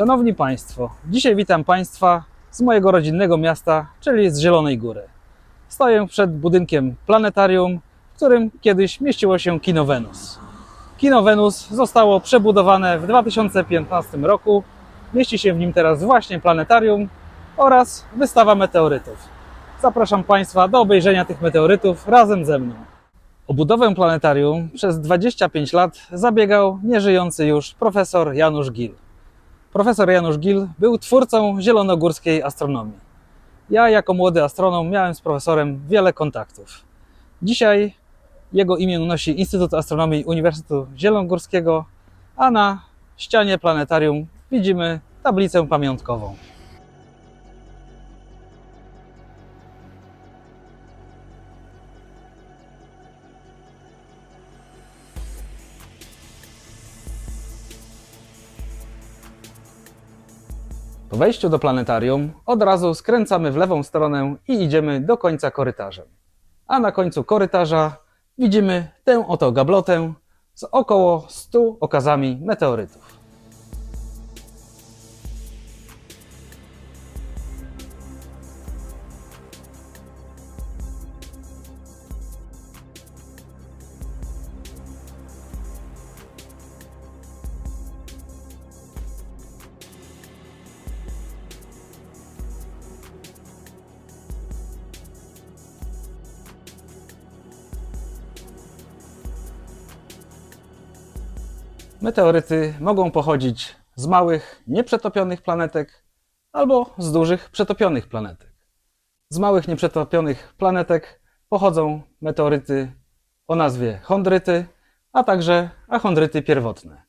Szanowni Państwo, dzisiaj witam Państwa z mojego rodzinnego miasta, czyli z Zielonej Góry. Stoję przed budynkiem planetarium, w którym kiedyś mieściło się Kino Venus. Kino Venus zostało przebudowane w 2015 roku. Mieści się w nim teraz właśnie planetarium oraz wystawa meteorytów. Zapraszam Państwa do obejrzenia tych meteorytów razem ze mną. O budowę planetarium przez 25 lat zabiegał nieżyjący już profesor Janusz Gil. Profesor Janusz Gil był twórcą zielonogórskiej astronomii. Ja, jako młody astronom, miałem z profesorem wiele kontaktów. Dzisiaj jego imię nosi Instytut Astronomii Uniwersytetu Zielonogórskiego, a na ścianie planetarium widzimy tablicę pamiątkową. Po wejściu do planetarium od razu skręcamy w lewą stronę i idziemy do końca korytarzem. A na końcu korytarza widzimy tę oto gablotę z około 100 okazami meteorytów. Meteoryty mogą pochodzić z małych, nieprzetopionych planetek albo z dużych, przetopionych planetek. Z małych, nieprzetopionych planetek pochodzą meteoryty o nazwie chondryty, a także achondryty pierwotne.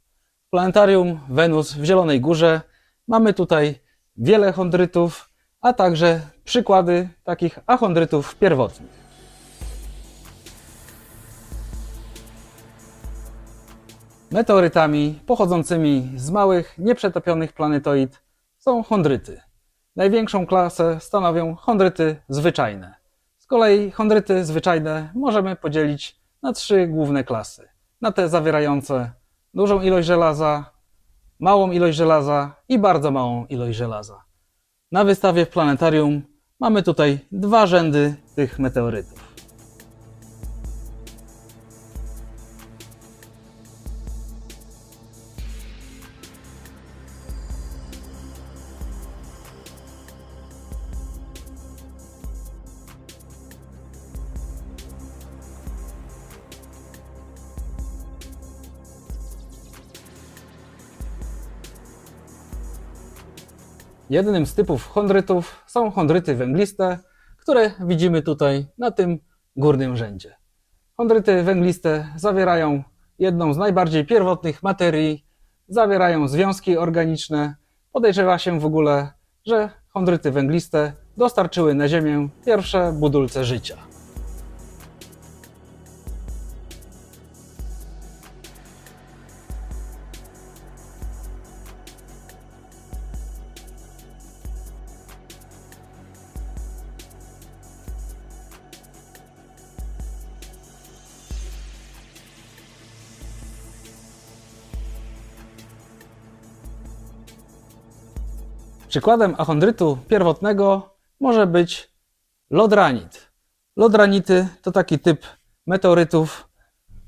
W planetarium Wenus w Zielonej Górze mamy tutaj wiele chondrytów, a także przykłady takich achondrytów pierwotnych. Meteorytami pochodzącymi z małych, nieprzetopionych planetoid są chondryty. Największą klasę stanowią chondryty zwyczajne. Z kolei chondryty zwyczajne możemy podzielić na trzy główne klasy. Na te zawierające dużą ilość żelaza, małą ilość żelaza i bardzo małą ilość żelaza. Na wystawie w planetarium mamy tutaj dwa rzędy tych meteorytów. Jednym z typów chondrytów są chondryty węgliste, które widzimy tutaj na tym górnym rzędzie. Chondryty węgliste zawierają jedną z najbardziej pierwotnych materii, zawierają związki organiczne. Podejrzewa się w ogóle, że chondryty węgliste dostarczyły na Ziemię pierwsze budulce życia. Przykładem achondrytu pierwotnego może być lodranit. Lodranity to taki typ meteorytów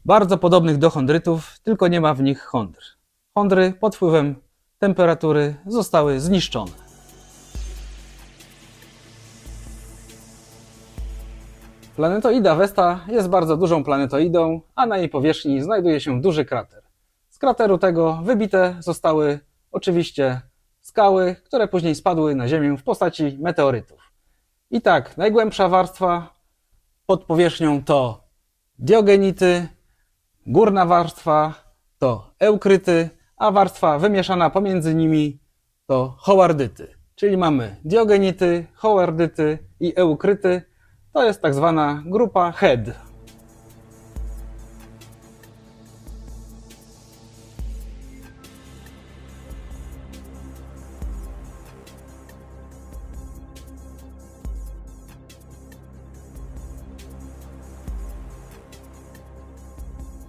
bardzo podobnych do chondrytów, tylko nie ma w nich chondr. Chondry pod wpływem temperatury zostały zniszczone. Planetoida Vesta jest bardzo dużą planetoidą, a na jej powierzchni znajduje się duży krater. Z krateru tego wybite zostały oczywiście skały, które później spadły na Ziemię w postaci meteorytów. I tak, najgłębsza warstwa pod powierzchnią to diogenity, górna warstwa to eukryty, a warstwa wymieszana pomiędzy nimi to howardyty. Czyli mamy diogenity, howardyty i eukryty. To jest tak zwana grupa HEAD.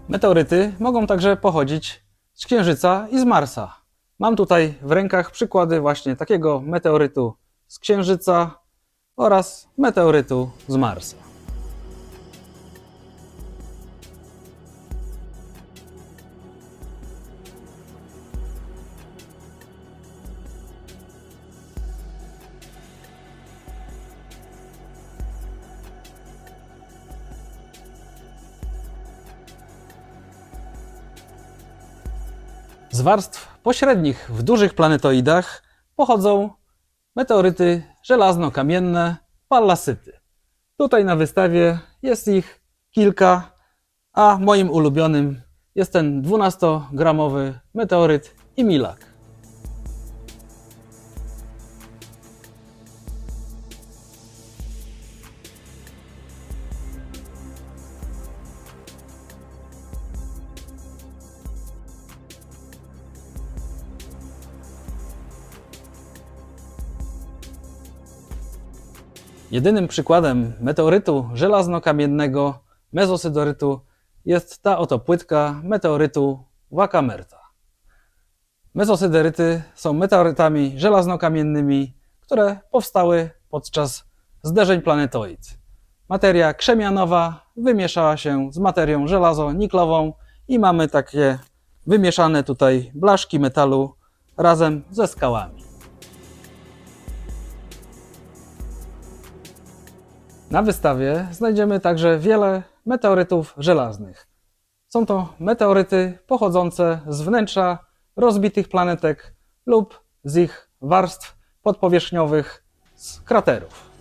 Meteoryty mogą także pochodzić z Księżyca i z Marsa. Mam tutaj w rękach przykłady właśnie takiego meteorytu z Księżyca oraz meteorytu z Marsa. Z warstw pośrednich w dużych planetoidach pochodzą meteoryty żelazno-kamienne, pallasyty. Tutaj na wystawie jest ich kilka, a moim ulubionym jest ten 12-gramowy meteoryt Imilak. Jedynym przykładem meteorytu żelazno-kamiennego mezosydorytu jest ta oto płytka meteorytu Wakamerta. Mezosyderyty są meteorytami żelazno-kamiennymi, które powstały podczas zderzeń planetoid. Materia krzemianowa wymieszała się z materią żelazo-niklową i mamy takie wymieszane tutaj blaszki metalu razem ze skałami. Na wystawie znajdziemy także wiele meteorytów żelaznych. Są to meteoryty pochodzące z wnętrza rozbitych planetek lub z ich warstw podpowierzchniowych z kraterów.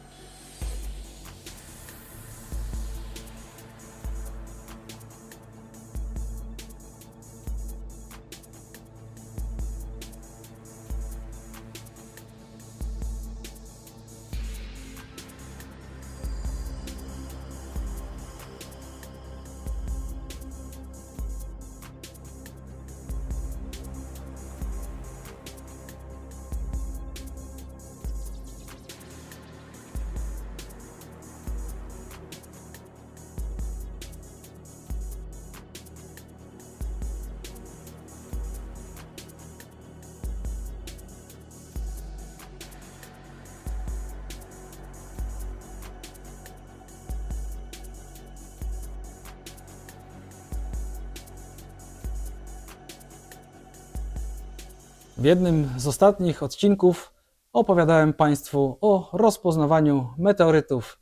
W jednym z ostatnich odcinków opowiadałem Państwu o rozpoznawaniu meteorytów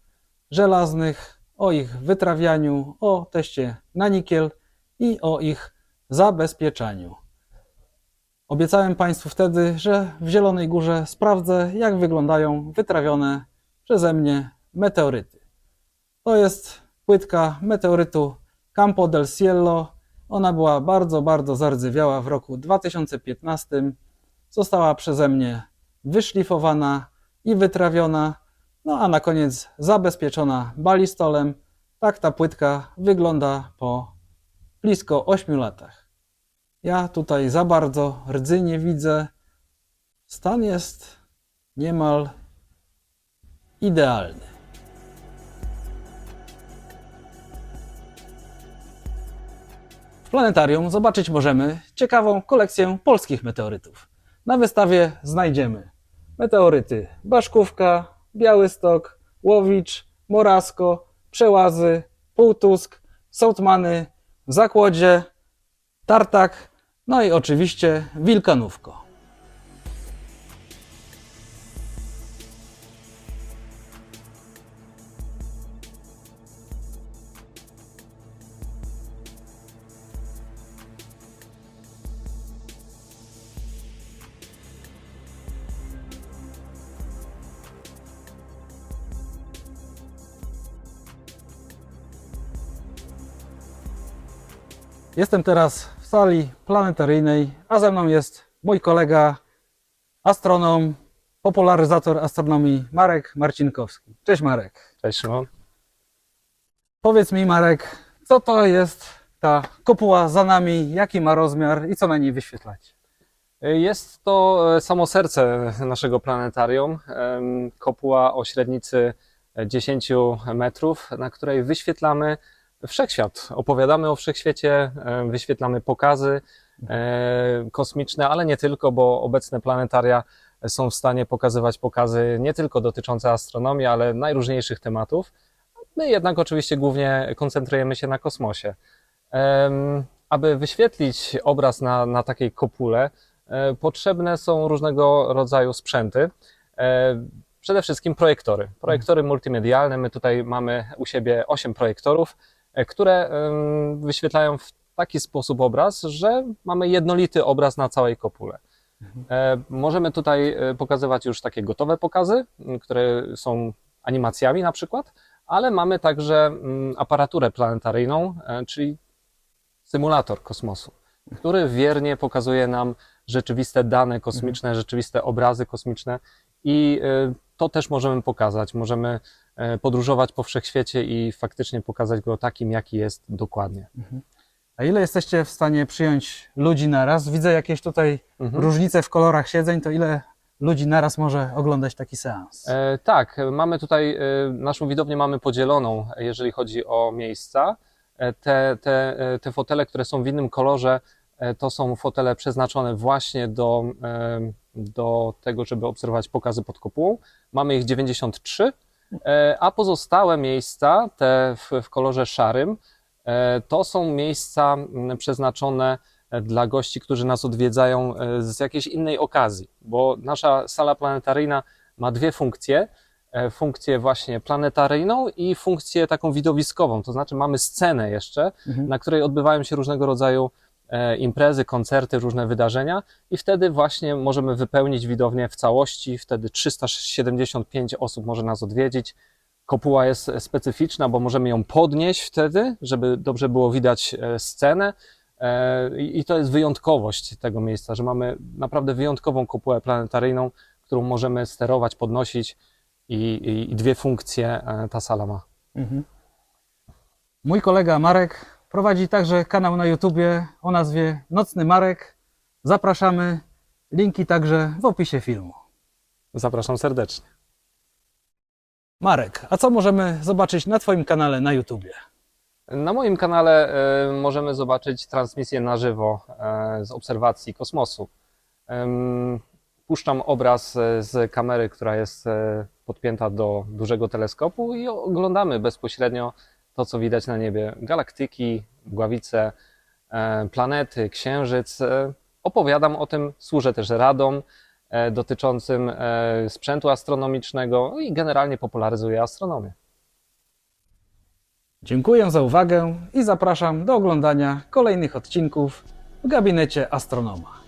żelaznych, o ich wytrawianiu, o teście na nikiel i o ich zabezpieczaniu. Obiecałem Państwu wtedy, że w Zielonej Górze sprawdzę, jak wyglądają wytrawione przeze mnie meteoryty. To jest płytka meteorytu Campo del Cielo. Ona była bardzo, bardzo zardzewiała w roku 2015. Została przeze mnie wyszlifowana i wytrawiona, no a na koniec zabezpieczona balistolem. Tak ta płytka wygląda po blisko 8 latach. Ja tutaj za bardzo rdzy nie widzę. Stan jest niemal idealny. Planetarium zobaczyć możemy ciekawą kolekcję polskich meteorytów. Na wystawie znajdziemy meteoryty Baszkówka, Białystok, Łowicz, Morasko, Przełazy, Półtusk, Sołtmany, Zakłodzie, Tartak, no i oczywiście Wilkanówko. Jestem teraz w sali planetaryjnej, a ze mną jest mój kolega, astronom, popularyzator astronomii Marek Marcinkowski. Cześć Marek. Cześć Szymon. Powiedz mi Marek, co to jest ta kopuła za nami, jaki ma rozmiar i co na niej wyświetlać? Jest to e, samo serce naszego planetarium, kopuła o średnicy 10 metrów, na której wyświetlamy wszechświat. Opowiadamy o wszechświecie, em, wyświetlamy pokazy e, kosmiczne, ale nie tylko, bo obecne planetaria są w stanie pokazywać pokazy nie tylko dotyczące astronomii, ale najróżniejszych tematów. My jednak oczywiście głównie koncentrujemy się na kosmosie. Aby wyświetlić obraz na, na takiej kopule, e, potrzebne są różnego rodzaju sprzęty. E, Przede wszystkim projektory. Projektory multimedialne. My tutaj mamy u siebie 8 projektorów, e, które em, wyświetlają w taki sposób obraz, że mamy jednolity obraz na całej kopule. E, Możemy tutaj e, pokazywać już takie gotowe pokazy, które są animacjami na przykład, ale mamy także aparaturę planetaryjną, e, czyli symulator kosmosu, który wiernie pokazuje nam rzeczywiste dane kosmiczne, rzeczywiste obrazy kosmiczne i e, to też możemy pokazać. Możemy e, podróżować po wszechświecie i faktycznie pokazać go takim, jaki jest dokładnie. A ile jesteście w stanie przyjąć ludzi na raz? Widzę jakieś tutaj Mhm. różnice w kolorach siedzeń, to ile ludzi naraz może oglądać taki seans? E, tak, mamy tutaj, e, naszą widownię mamy podzieloną, jeżeli chodzi o miejsca. E, Te, te, e, te fotele, które są w innym kolorze, e, to są fotele przeznaczone właśnie do, e, do tego, żeby obserwować pokazy pod kopułą. Mamy ich 93, e, a pozostałe miejsca, te w, w kolorze szarym, e, to są miejsca mm, przeznaczone e, dla gości, którzy nas odwiedzają e, z jakiejś innej okazji, bo nasza sala planetaryjna ma dwie funkcje. E, Funkcję właśnie planetaryjną i funkcję taką widowiskową, to znaczy mamy scenę jeszcze, Mhm. na której odbywają się różnego rodzaju e, imprezy, koncerty, różne wydarzenia i wtedy właśnie możemy wypełnić widownię w całości, wtedy 375 osób może nas odwiedzić. Kopuła jest specyficzna, bo możemy ją podnieść wtedy, żeby dobrze było widać e, scenę. E, I to jest wyjątkowość tego miejsca, że mamy naprawdę wyjątkową kopułę planetaryjną, którą możemy sterować, podnosić i, i, dwie funkcje e, ta sala ma. Mhm. Mój kolega Marek prowadzi także kanał na YouTubie o nazwie Nocny Marek. Zapraszamy. Linki także w opisie filmu. Zapraszam serdecznie. Marek, a co możemy zobaczyć na Twoim kanale na YouTubie? Na moim kanale e, możemy zobaczyć transmisję na żywo e, z obserwacji kosmosu. Puszczam obraz e, z kamery, która jest podpięta do dużego teleskopu i oglądamy bezpośrednio to, co widać na niebie. Galaktyki, mgławice, e, planety, księżyc. E, Opowiadam o tym, służę też radom e, dotyczącym sprzętu astronomicznego i generalnie popularyzuję astronomię. Dziękuję za uwagę i zapraszam do oglądania kolejnych odcinków w gabinecie astronoma.